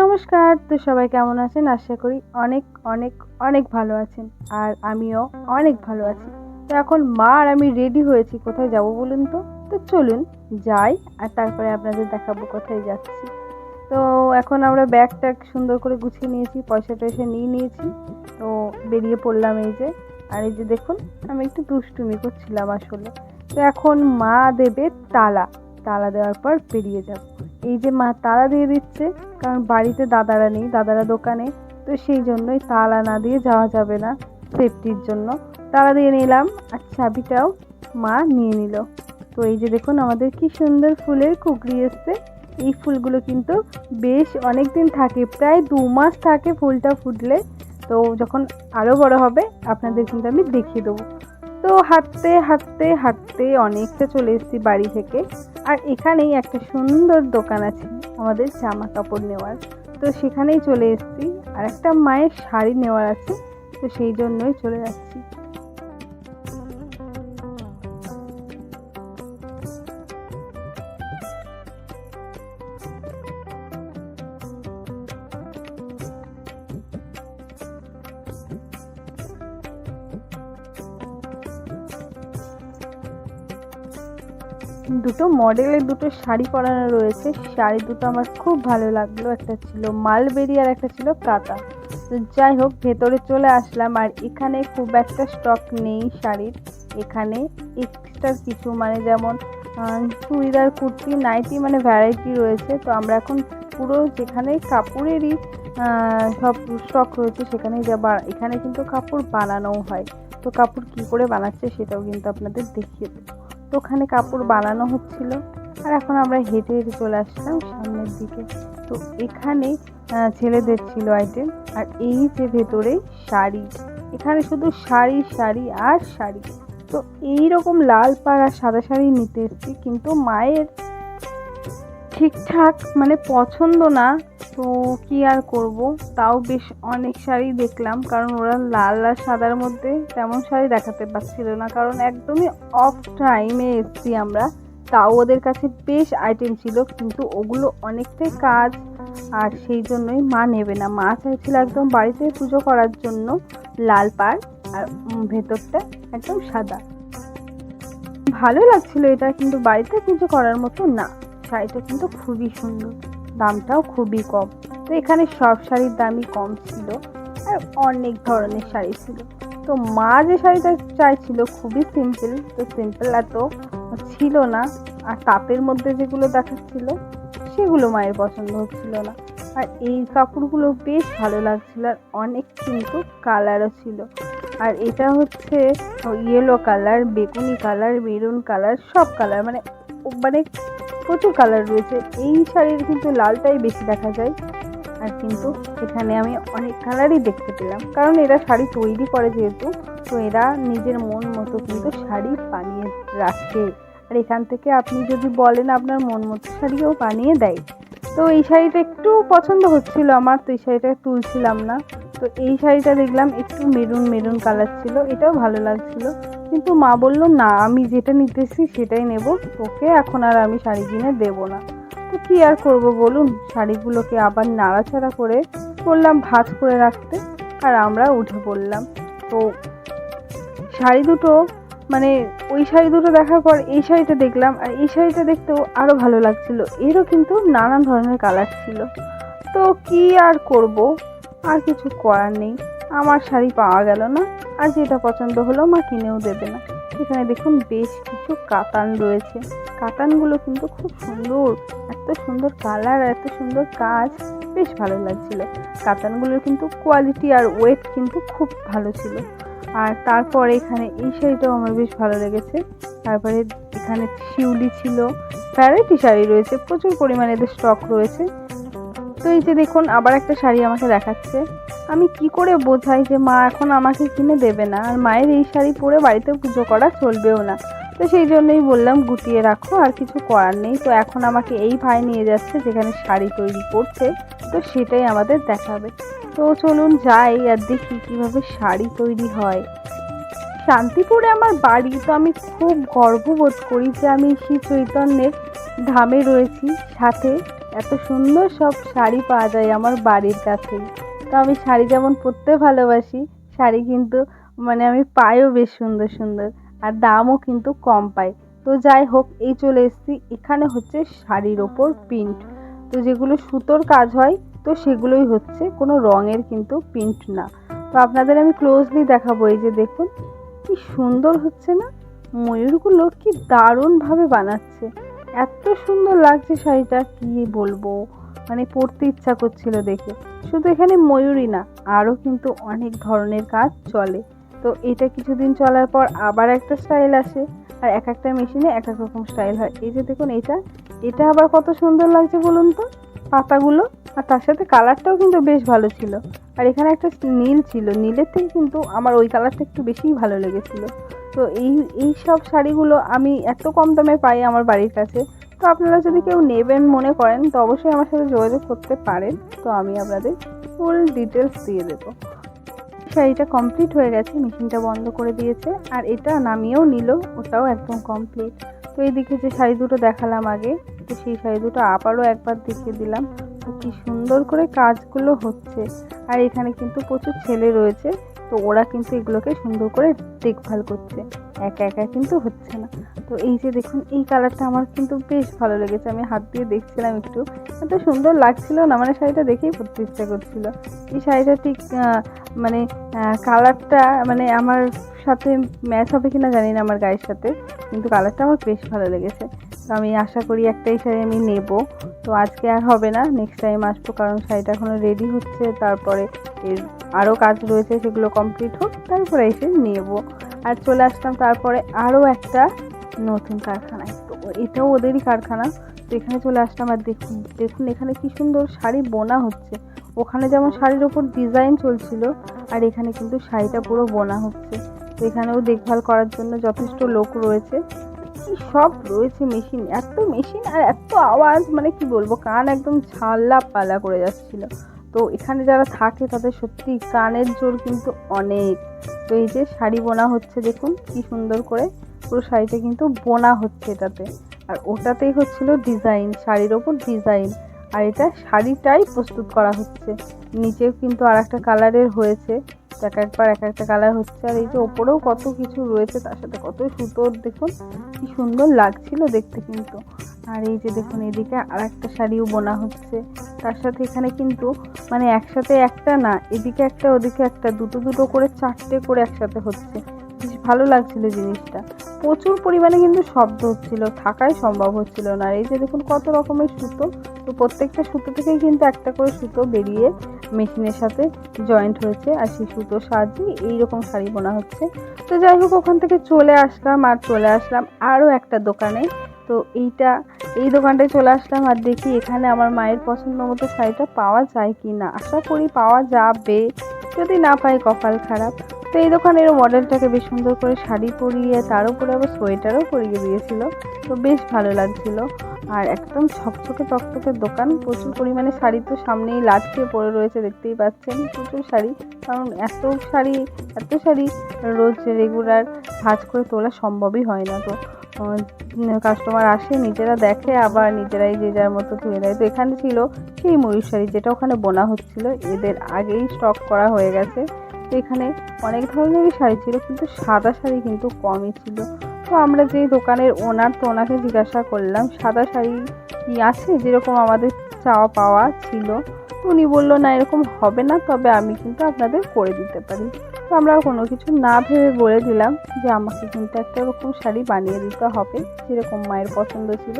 নমস্কার, তো সবাই কেমন আছেন? আশা করি অনেক অনেক অনেক ভালো আছেন। আর আমিও অনেক ভালো আছি। তো এখন মা আর আমি রেডি হয়েছি, কোথায় যাব বলুন তো? তো চলুন যাই, আর তারপরে আপনাদের দেখাবো কোথায় যাচ্ছি। তো এখন আমরা ব্যাগ ট্যাগ সুন্দর করে গুছিয়ে নিয়েছি পয়সা টয়সা নিয়ে নিয়েছি। তো বেরিয়ে পড়লাম এই যে। আর এই যে দেখুন, আমি একটু দুষ্টুমি করছিলাম আসলে। তো এখন মা দেবে তালা। তালা দেওয়ার পর বেরিয়ে যাব। এই যে মা তালা দিয়ে দিচ্ছে, কারণ বাড়িতে দাদারা নেই, দাদারা দোকানে, তো সেই জন্যই তালা না দিয়ে যাওয়া যাবে না সেফটির জন্য। তালা দিয়ে নিলাম, আর চাবিটাও মা নিয়ে নিল। তো এই যে দেখুন আমাদের কি সুন্দর ফুলের কুকরি এসছে। এই ফুলগুলো কিন্তু বেশ অনেক দিন থাকে, প্রায় দু মাস থাকে ফুলটা ফুটলে। তো যখন আরও বড় হবে, আপনাদের কিন্তু আমি দেখিয়ে দেবো। তো হাঁটতে হাঁটতে হাঁটতে অনেকটা চলে এসেছি বাড়ি থেকে। আর এখানেই একটা সুন্দর দোকান আছে আমাদের জামা কাপড় নেওয়ার। তো সেখানেই চলে এসেছি। আর একটা মায়ের শাড়ি নেওয়ার আছে, তো সেই জন্যই চলে যাচ্ছি। দুটো মডেলের দুটো শাড়ি পরানো রয়েছে। শাড়ি দুটো আমার খুব ভালো লাগল। একটা ছিল মালবেরি আর একটা ছিল কাতা তো যাই হোক, ভেতরে চলে আসলাম। আর এখানে খুব একটা স্টক নেই শাড়ির। এখানে এক্সট্রা কিছু মানে যেমন চুড়িদার, কুর্তি নাইটি মানে ভ্যারাইটি রয়েছে। তো আমরা এখন পুরো যেখানে কাপড়েরই সব স্টক রয়েছে, সেখানেই যাব। এখানে কিন্তু কাপড় বানানোও হয়। তো কাপড় কী করে বানাচ্ছে সেটাও কিন্তু আপনাদের দেখিয়ে দেবো। তো ওখানে কাপড় বানানো হচ্ছিল। আর এখন আমরা হেঁটে হেঁটে চলে আসলাম সামনের দিকে। তো এখানে ছেলেদের ছিল আইটেম আর এই যে ভেতরে শাড়ি। এখানে শুধু শাড়ি শাড়ি আর শাড়ি। তো এই রকম লাল পাড় আর সাদা শাড়ি নিতে এসেছি, কিন্তু মায়ের ঠিকঠাক মানে পছন্দ না। তো কি আর করব? তাও বেশ অনেক শাড়ি দেখলাম, কারণ ওরা লাল আর সাদার মধ্যে তেমন শাড়ি দেখাতে পারছিল না, কারণ একদমই অফ টাইমে এসছি আমরা। তাও ওদের কাছে বেশ আইটেম ছিল, কিন্তু ওগুলো অনেকটাই কাজ, আর সেই জন্যই মা নেবে না। মা চাইছিল একদম বাড়িতে পুজো করার জন্য লাল পাড়, আর ভেতরটা একদম সাদা। ভালো লাগছিল এটা, কিন্তু বাড়িতে পুজো করার মতো না। শাড়িটা কিন্তু খুবই সুন্দর। দামটাও খুবই কম। তো এখানে সব শাড়ির দামই কম ছিল আর অনেক ধরনের শাড়ি ছিল। তো মা যে শাড়িটা চাইছিল খুবই সিম্পল তো সিম্পল এত ছিল না। আর তাপের মধ্যে যেগুলো দেখাচ্ছিল, সেগুলো মায়ের পছন্দ হচ্ছিল না। আর এই কাপড়গুলো বেশ ভালো লাগছিল আর অনেক কিন্তু কালারও ছিল। আর এটা হচ্ছে ইয়েলো কালার বেগুনি কালার মেরুন কালার সব কালার মানে মানে প্রচুর কালার রয়েছে। এই শাড়ির কিন্তু লালটাই বেশি দেখা যায়। আর কিন্তু এখানে আমি অনেক কালারই দেখতে পেলাম। কারণ এরা শাড়ি তৈরি করে যেহেতু, তো এরা নিজের মন মতো কিন্তু শাড়ি বানিয়ে রাখে। আর এখান থেকে আপনি যদি বলেন আপনার মন মতো শাড়িও বানিয়ে দেয়। তো এই শাড়িটা একটু পছন্দ হচ্ছিল আমার, তো এই শাড়িটা তুলছিলাম না। তো এই শাড়িটা দেখলাম একটু মেরুন মেরুন কালার ছিল, এটাও ভালো লাগছিল। কিন্তু মা বলল, না, আমি যেটা নিতেছি সেটাই নেব, তোকে এখন আর আমি শাড়ি কিনে দেবো না। তো কী আর করব বলুন, শাড়িগুলোকে আবার নাড়াচাড়া করে বললাম ভাঁজ করে রাখতে, আর আমরা উঠে পড়লাম। তো শাড়ি দুটো মানে ওই শাড়ি দুটো দেখার পর এই শাড়িটা দেখলাম, আর এই শাড়িটা দেখতেও আরও ভালো লাগছিল। এরও কিন্তু নানান ধরনের কালার ছিল। তো কি আর করব? আর কিছু করার নেই। আমার শাড়ি পাওয়া গেল না, আর যেটা পছন্দ হলো মা কিনেও দেবে না। এখানে দেখুন বেশ কিছু কাতান রয়েছে। কাতানগুলো কিন্তু খুব সুন্দর, এত সুন্দর কালার আর এত সুন্দর কাজ, বেশ ভালো লাগছিল। কাতানগুলোর কিন্তু কোয়ালিটি আর ওয়েট কিন্তু খুব ভালো ছিল। আর তারপরে এখানে এই শাড়িটাও আমার বেশ ভালো লেগেছে। তারপরে এখানে শিউলি ছিল ভ্যারাইটি শাড়ি রয়েছে, প্রচুর পরিমাণে এদের স্টক রয়েছে। তো এই যে দেখুন, আবার একটা শাড়ি আমাকে দেখাচ্ছে। আমি কি করে বোঝাই যে মা এখন আমাকে কিনে দেবে না? আর মায়ের এই শাড়ি পরে বাড়িতে পুজো করা চলবেও না। তো সেই জন্যই বললাম, গুটিয়ে রাখো, আর কিছু করার নেই। তো এখন আমাকে এই ভাই নিয়ে যাচ্ছে, যেখানে শাড়ি তৈরি করছে। তো সেটাই আমাদের দেখাবে। তো চলুন যাই আর দেখি কীভাবে শাড়ি তৈরি হয়। শান্তিপুরে আমার বাড়ি, তো আমি খুব গর্ববোধ করি যে আমি শ্রী চৈতন্যের ধামে রয়েছি। সাথে এত সুন্দর সব শাড়ি পাওয়া যায় আমার বাড়ির কাছেই তো আমি শাড়ি যেমন পরতে ভালোবাসি, শাড়ি কিন্তু মানে আমি পাইও বেশ সুন্দর সুন্দর, আর দামও কিন্তু কম পাই। তো যাই হোক, এই চলে এসেছি। এখানে হচ্ছে শাড়ির ওপর প্রিন্ট। তো যেগুলো সুতোর কাজ হয়, তো সেগুলোই হচ্ছে, কোনো রঙের কিন্তু প্রিন্ট না। তো আপনাদের আমি ক্লোজলি দেখাবো, এই যে দেখুন, কি সুন্দর হচ্ছে না? ময়ূরগুলো কি দারুণভাবে বানাচ্ছে। এত সুন্দর লাগছে শাড়িটা, কি বলব? মানে পরতে ইচ্ছা করছিল দেখে। শুধু এখানে ময়ূরই না আরও কিন্তু অনেক ধরনের কাজ চলে। তো এটা কিছুদিন চলার পর আবার একটা স্টাইল আসে, আর এক একটা মেশিনে এক এক রকম স্টাইল হয়। এই যে দেখুন এটা এটা আবার কত সুন্দর লাগছে বলুন তো? পাতাগুলো, আর তার সাথে কালারটাও কিন্তু বেশ ভালো ছিল। আর এখানে একটা নীল ছিল, নীলের থেকে কিন্তু আমার ওই কালারটা একটু বেশিই ভালো লেগেছিলো। তো এই এই সব শাড়িগুলো আমি এত কম দামে পাই আমার বাড়ির কাছে। তো আপনারা যদি কেউ নেবেন মনে করেন, তো অবশ্যই আমার সাথে যোগাযোগ করতে পারেন। তো আমি আপনাদের ফুল ডিটেলস দিয়ে দেবো। শাড়িটা কমপ্লিট হয়ে গেছে মেশিনটা বন্ধ করে দিয়েছে, আর এটা নামিয়েও নিল, ওটাও একদম কমপ্লিট তো এইদিকে যে শাড়ি দুটো দেখালাম আগে, তো সেই শাড়ি দুটো আবারও একবার দেখিয়ে দিলাম। তো কি সুন্দর করে কাজগুলো হচ্ছে। আর এখানে কিন্তু প্রচুর ছেলে রয়েছে। তো ওরা কিন্তু এগুলোকে সুন্দর করে দেখভাল করছে। একা একা কিন্তু হচ্ছে না। তো এই যে দেখুন, এই কালারটা আমার কিন্তু বেশ ভালো লেগেছে। আমি হাত দিয়ে দেখছিলাম একটু। এত সুন্দর লাগছিল না মানে শাড়িটা দেখেই পরতে ইচ্ছা করছিল। এই শাড়িটা ঠিক মানে কালারটা মানে আমার সাথে ম্যাচ হবে কিনা জানি না আমার গায়ের সাথে, কিন্তু কালারটা আমার বেশ ভালো লেগেছে। তো আমি আশা করি একটাই শাড়ি আমি নেব। তো আজকে আর হবে না নেক্সট টাইম আসব, কারণ শাড়িটা এখনও রেডি হচ্ছে। তারপরে এর আরও কাজ রয়েছে, সেগুলো কমপ্লিট হোক, তারপরে এসে নেব। আর চলে আসলাম তারপরে আরও একটা নতুন কারখানায়। তো এটাও ওদেরই কারখানা। তো এখানে চলে আসলাম আর দেখুন দেখুন এখানে কি সুন্দর শাড়ি বোনা হচ্ছে। ওখানে যেমন শাড়ির ওপর ডিজাইন চলছিল, আর এখানে কিন্তু শাড়িটা পুরো বোনা হচ্ছে। তো এখানেও দেখভাল করার জন্য যথেষ্ট লোক রয়েছে। কি সব রয়েছে মেশিন এত মেশিন আর এত আওয়াজ মানে কি বলব, কান একদম ঝাল্লা পালা করে যাচ্ছিল। তো এখানে যারা থাকে তাদের সত্যি কানের জোর কিন্তু অনেক। তো এই যে শাড়ি বোনা হচ্ছে, দেখুন কি সুন্দর করে পুরো শাড়িটা কিন্তু বোনা হচ্ছে এটাতে। আর ওটাতেই হচ্ছিল ডিজাইন, শাড়ির ওপর ডিজাইন। আর এটা শাড়িটাই প্রস্তুত করা হচ্ছে। নিচেও কিন্তু আর একটা কালারের হয়েছে। এক একবার এক একটা কালার হচ্ছে। আর এই যে ওপরেও কত কিছু রয়েছে, তার সাথে কত সুতোর, দেখুন কি সুন্দর লাগছিল দেখতে কিন্তু। আর এই যে দেখুন এদিকে আর একটা শাড়িও বোনা হচ্ছে। তার সাথে এখানে কিন্তু মানে একসাথে একটা না, এদিকে একটা, ওদিকে একটা, দুটো দুটো করে, চারটে করে একসাথে হচ্ছে। বেশ ভালো লাগছিল জিনিসটা। প্রচুর পরিমাণে কিন্তু শব্দ হচ্ছিল, থাকাই সম্ভব হচ্ছিল না। আর এই যে দেখুন কত রকমের সুতো, তো প্রত্যেকটা সুতো থেকেই কিন্তু একটা করে সুতো বেরিয়ে মেশিনের সাথে জয়েন্ট হয়েছে, আর সেই সুতোর সাহায্যে এইরকম শাড়ি বোনা হচ্ছে। তো যাই হোক, ওখান থেকে চলে আসলাম, আর চলে আসলাম আরও একটা দোকানে। তো এইটা, এই দোকানটায় চলে আসলাম আর দেখি এখানে আমার মায়ের পছন্দ মতো শাড়িটা পাওয়া যায় কি না আশা করি পাওয়া যাবে, যদি না পাই কপাল খারাপ। তো এই দোকানের মডেলটাকে বেশ সুন্দর করে শাড়ি পরিয়ে, তার উপরে আবার সোয়েটারও পরিয়ে দিয়েছিল। তো বেশ ভালো লাগছিল। আর একদম ছকছকে তকতকে দোকান, প্রচুর পরিমাণে শাড়ি তো সামনেই লাটকে পড়ে রয়েছে, দেখতেই পাচ্ছেন প্রচুর শাড়ি। কারণ এত শাড়ি এত শাড়ি রোজ রেগুলার ভাজ করে তোলা সম্ভবই হয় না তো। কাস্টমার আসে, নিজেরা দেখে, আবার নিজেরাই যে যার মতো ধুয়ে দেয় তো এখানে ছিল সেই ময়ূর শাড়ি, যেটা ওখানে বোনা হচ্ছিল। এদের আগেই স্টক করা হয়ে গেছে। তো এখানে অনেক ধরনেরই শাড়ি ছিল, কিন্তু সাদা শাড়ি কিন্তু কমই ছিল। তো আমরা যে দোকানের ওনার তো ওনাকে জিজ্ঞাসা করলাম, সাদা শাড়ি কি আছে? যেরকম আমাদের চাওয়া পাওয়া ছিল। উনি বলল, না, এরকম হবে না, তবে আমি কিন্তু আপনাদের করে দিতে পারি। তো আমরা কোনো কিছু না ভেবে বলে দিলাম যে আমাকে কিন্তু একটা ওরকম শাড়ি বানিয়ে দিতে হবে, যেরকম মায়ের পছন্দ ছিল।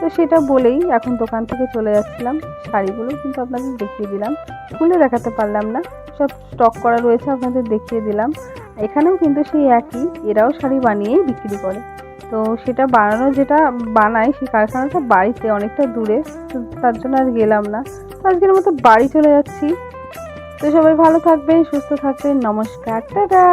তো সেটা বলেই এখন দোকান থেকে চলে যাচ্ছিলাম। শাড়িগুলো কিন্তু আপনাদের দেখিয়ে দিলাম। খুলে দেখাতে পারলাম না। সব স্টক করা রয়েছে, আপনাদের দেখিয়ে দিলাম। এখানেও কিন্তু সেই একই, এরাও শাড়ি বানিয়েই বিক্রি করে। তো সেটা বানানো যেটা বানাই সেই কারখানাটা বাড়িতে অনেকটা দূরে, তো তার জন্য আর গেলাম না। তো আজকের মতো বাড়ি চলে যাচ্ছি। তো সবাই ভালো থাকবেন, সুস্থ থাকবেন, নমস্কার, টাটা!